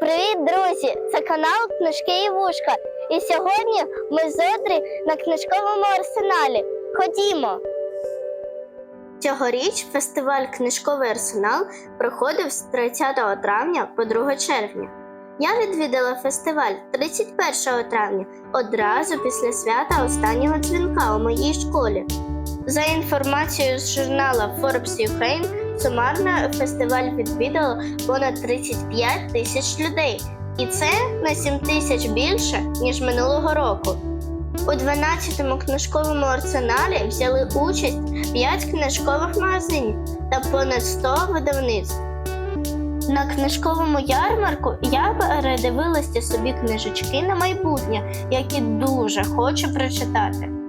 Привіт, друзі! Це канал Книжки і Вушка. І сьогодні ми зодрі на книжковому арсеналі. Ходімо! Цьогоріч фестиваль Книжковий арсенал проходив з 30 травня по 2 червня. Я відвідала фестиваль 31 травня, одразу після свята останнього дзвінка у моїй школі. За інформацією з журнала Forbes Ukraine, сумарно фестиваль відвідало понад 35 тисяч людей, і це на 7 тисяч більше, ніж минулого року. У 12-му книжковому арсеналі взяли участь 5 книжкових магазинів та понад 100 видавництв. На книжковому ярмарку я передивилася собі книжечки на майбутнє, які дуже хочу прочитати.